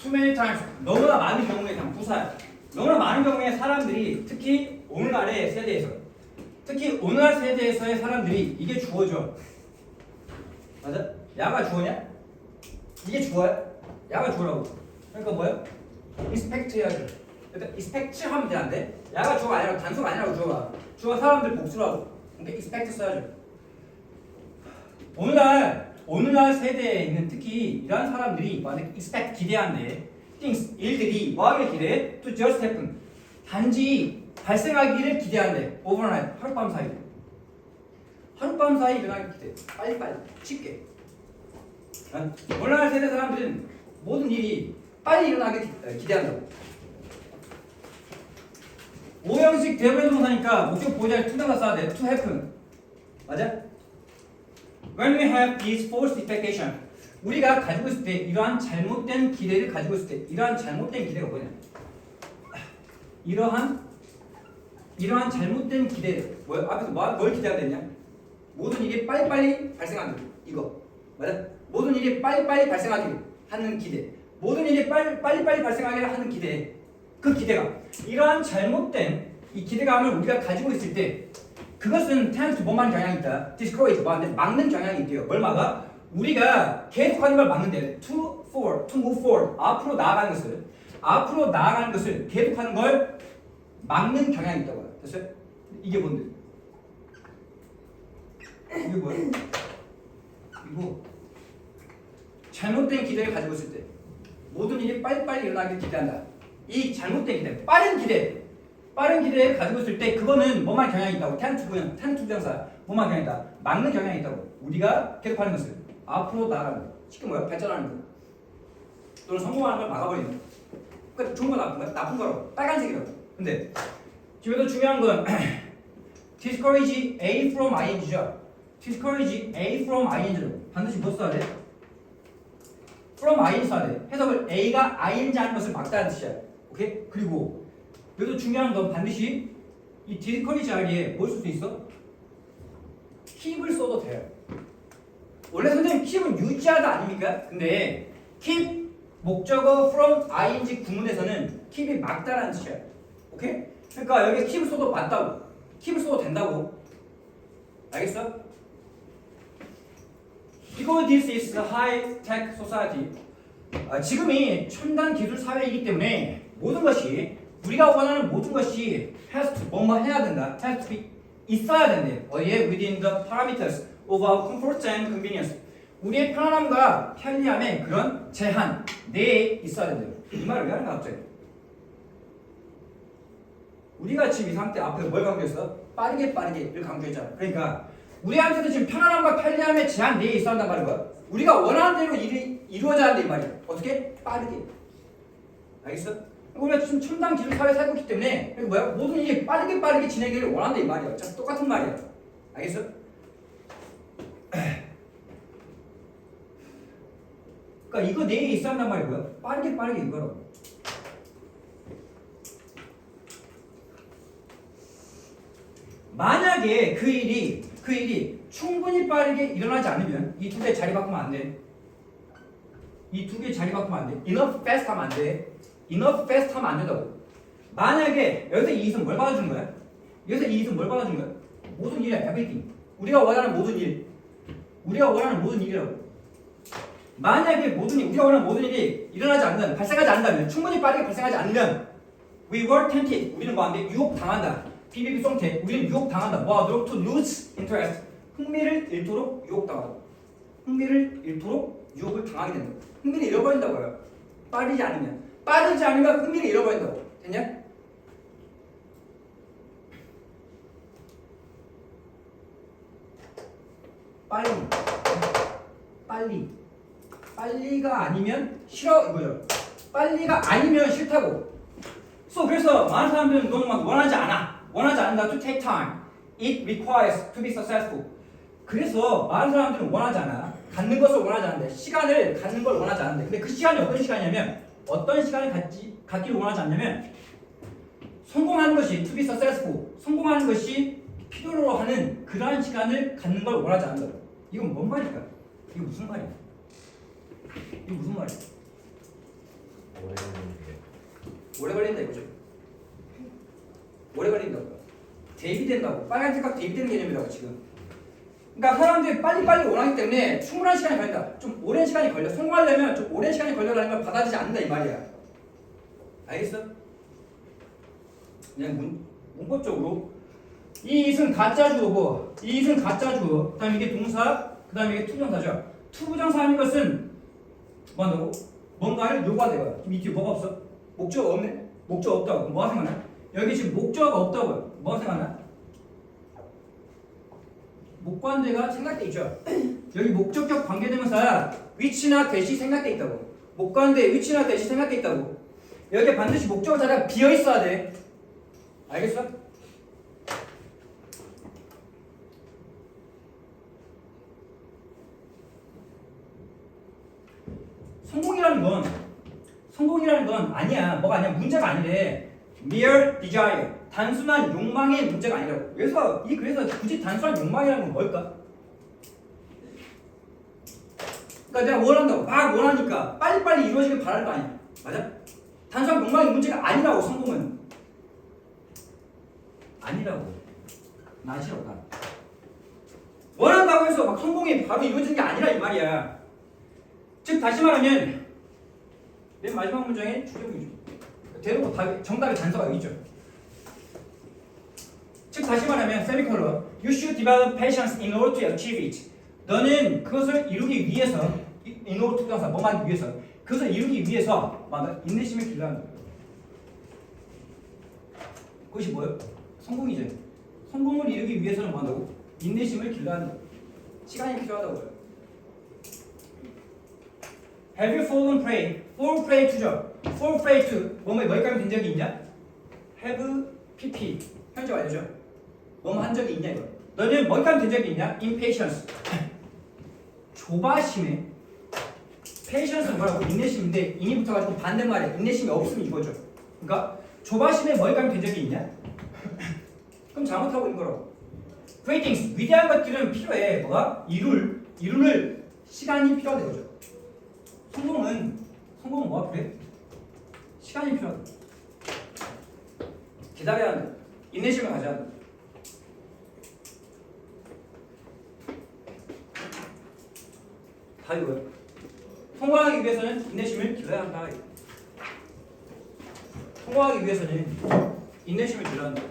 too many times 너무나 많은 경우에 그냥 부사야. 너무나 많은 경우에 사람들이 특히 오늘날의 세대에서 특히 오늘날 세대에서의 사람들이 이게 주어져. 맞아? 야가 주어냐? 이게 주어야? 야가 주어라고. 그러니까 뭐야? expect 해야죠. 그러니까 expect 하면 되는데 야가 주어가 아니라 단수가 아니라고 주어가. 주어 사람들 복수라고. 그러니까 expect 써야죠. 오늘날 오늘날 세대에 있는 특히 이러한 사람들이 만약 expect 기대한대 things 일들이 뭐하길 기대해? to just happen 단지 발생하기를 기대한대 overnight 하룻밤 사이 하룻밤 사이 일어나길 기대 빨리빨리 쉽게 어? 오늘날 세대 사람들은 모든 일이 빨리 일어나길 기- 어, 기대한다고 오형식 대부분 동사니까 목적 보호자를 투명사 써야 돼 to happen 맞아? When we have these false expectation, 우리가 가지고 있을 때 이러한 잘못된 기대를 가지고 있을 때 이러한 잘못된 기대가 뭐냐? 이러한 이러한 잘못된 기대 뭐 앞에서 뭐, 뭘 기대하야 되냐? 모든 일이 빨리빨리 발생하기 이거 맞아? 모든 일이 빨리빨리 발생하기를 하는 기대 모든 일이 빨리 빨리빨리 발생하기를 하는 기대 그 기대가 이러한 잘못된 이 기대감을 우리가 가지고 있을 때 그것은 to 뭐만 경향이 있다. discourage 뭐하는데 막는 경향이 있대요. 뭘 막아? 우리가 계속하는 걸 막는데 to forward, to move forward 앞으로 나아가는 것을 앞으로 나아가는 것을 계속하는 걸 막는 경향이 있다고요. 됐어요? 이게 뭔데? 이게 뭐야? 이거 잘못된 기대를 가지고 있을 때 모든 일이 빨리빨리 일어나길 기대한다. 이 잘못된 기대, 빠른 기대, 빠른 기대를 가지고 있을 때 그거는 뭐만 경향이 있다고 텐투구형, 텐투정사 뭐만 경향이 있다. 막는 경향이 있다고. 우리가 계속 하는 것을 앞으로 나아가는 거. 쉽게 뭐야? 발전하는 거. 또는 성공하는 걸 막아버리는 거. 그러니까 좋은 거 나쁜 거 나쁜 거라고. 빨간색이라고. 근데 지금 더 중요한 건 discourage A from ing죠. discourage A from ing로 반드시 뭐 써야 돼? from ing 써야 돼. 해석을 A가 ing 하는 것을 막다는 뜻이야. 오케이? 그리고 여기서 중요한 건 반드시 이 디스커리 자리에 뭘 쓸 수 있어? 킵을 써도 돼요. 원래 선생님 킵은 유지하다 아닙니까? 근데 킵 목적어 from ing 구문에서는 킵이 막다라는 뜻이야. 오케이? 그러니까 여기 킵을 써도 맞다고. 킵을 써도 된다고. 알겠어? Because this is a high-tech society. 아, 지금이 첨단 기술 사회이기 때문에 모든 것이 우리가 원하는 모든 것이 has to 뭐뭐 해야 된다. has to 있어야 된대. 어디에 within the parameters of our comfort and convenience. 우리의 편안함과 편리함에 그런 제한 내에 있어야 된대요. 이 말을 왜 하는가 갑자기? 우리가 지금 이 상태 앞에 뭘 강조했어? 빠르게 빠르게를 강조했잖아. 그러니까 우리한테도 지금 편안함과 편리함의 제한 내에 있어야 한단 말인 거야. 우리가 원하는 대로 일이 이루어져야 이 말이야. 어떻게? 빠르게. 알겠어? 우리가 지금 첨단 기술 사회에 살고 있기 때문에 뭐야? 모든 일이 빠르게 빠르게 진행되기를 원한다 이 말이야. 자, 똑같은 말이야. 알겠어? 그러니까 이거 내에 있어야 한단 말이 뭐야? 빠르게 빠르게 이거라고. 만약에 그 일이 그 일이 충분히 빠르게 일어나지 않으면 이 두 개 자리 바꾸면 안 돼. 이 두 개 자리 바꾸면 안 돼. enough fast 하면 안 돼. Enough fast 하면 안 된다고. 만약에 여기서 이 있으면 뭘 받아주는 거야? 여기서 이 있으면 뭘 받아주는 거야? 모든 일이야, everything. 우리가 원하는 모든 일. 우리가 원하는 모든 일이라고. 만약에 모든 일, 우리가 원하는 모든 일이 일어나지 않는, 발생하지 않는다면, 충분히 빠르게 발생하지 않으면, we were tempted. 우리는 뭐한데? 유혹 당한다. 비비비 송태. 우리는 유혹 당한다. 뭐하도록? to lose interest. 흥미를 잃도록 유혹 당한다. 흥미를 잃도록 유혹을 당하게 된다. 흥미를 잃어버린다고요. 빠르지 않으면. 빠르지 않으면 흥미를 잃어버린다고. 됐냐? 빨리. 빨리. 빨리가 아니면 싫어 이거예요. 빨리가 아니면 싫다고. So 그래서 많은 사람들은 너무 막 원하지 않아. 원하지 않는다. To take time. It requires to be successful. 그래서 많은 사람들은 원하지 않아. 갖는 것을 원하지 않는데 시간을 갖는 걸 원하지 않는데 근데 그 시간이 어떤 시간이냐면 어떤 시간을 갖지 갖기를 원하지 않냐면 성공하는 것이 to be successful 성공하는 것이 필요로 하는 그러한 시간을 갖는 걸 원하지 않는다. 이건 뭔 말일까? 이게 무슨 말이야? 이게 무슨 말이야? 오래 걸린다 이거죠. 오래 걸린다고. 대비된다고. 빨간 색깔 대비되는 개념이라고 지금. 그러니까 사람들이 빨리빨리 원하기 때문에 충분한 시간이 걸린다. 좀 오랜 시간이 걸려. 성공하려면 좀 오랜 시간이 걸려라는 걸 받아들이지 않는다 이 말이야. 알겠어? 그냥 문, 문법적으로 이 it은 가짜 주어고 이 it은 가짜 주어. 그다음 이게 동사, 그다음 이게 투정사죠. 투부정사 하는 것은 뭐 한다고? 뭔가를 이 뒤에 뭐가 없어? 목적 없네? 목적 없다고. 뭐가 생각나? 여기 지금 목적어가 없다고요. 뭐가 생각나? 목관대가 생각돼 있죠. 여기 목적격 관계대명사 위치나 대시 생각돼 있다고. 목관대 위치나 대시 생각돼 있다고. 여기 반드시 목적어 자리가 비어 있어야 돼. 알겠어? 성공이라는 건 성공이라는 건 아니야. 뭐가 아니야. 문제가 아니래. mere desire. 단순한 욕망의 문제가 아니라고. 그래서 이 그래서 굳이 단순한 욕망이라는 건 뭘까? 그러니까 내가 원한다고 막 원하니까 빨리빨리 이루어지길 바랄 거 아니야. 맞아? 단순한 욕망의 문제가 아니라고 성공은 아니라고. 나 싫어 나. 원한다고 해서 막 성공이 바로 이루어지는 게 아니라 이 말이야. 즉 다시 말하면 맨 마지막 문장에 주격이죠. 대놓고 답, 정답의 단서가 여기 있죠. 즉 다시 말하면 세미콜론 You should develop patience in order to achieve it. 너는 그것을 이루기 위해서 in order to 동사 뭐 하기 위해서 그것을 이루기 위해서 맞아 인내심을 길러야 한다. 그것이 뭐예요? 성공이죠. 성공을 이루기 위해서는 뭐 한다고? 인내심을 길러야 한다. 시간이 필요하다고요. Have you fallen prey? fall prey to죠. fall prey to 뭐뭐 뭐까지 된 적이 있냐? have pp 현재 완료죠. 뭐뭐 한 적이 있냐 이거. 너는 뭐까지 된 적이 있냐? impatience 조바심에 patience는 뭐라고? 인내심인데 인이 붙어가지고 반대말에 인내심이 없으면 이거죠. 그러니까 조바심에 뭐까지 된 적이 있냐? 그럼 잘못하고 있는 거라고. Great things 위대한 것들은 필요해. 뭐가? 이룰 이룰 시간이 필요하다 이거죠. 성공은 성공은 뭐가 필요해? 시간이 필요하다. 기다려야 한다. 인내심을 가져야 한다. 다 이거예요. 성공하기 위해서는 인내심을 길러야 한다. 성공하기 위해서는 인내심을 길러야 한다.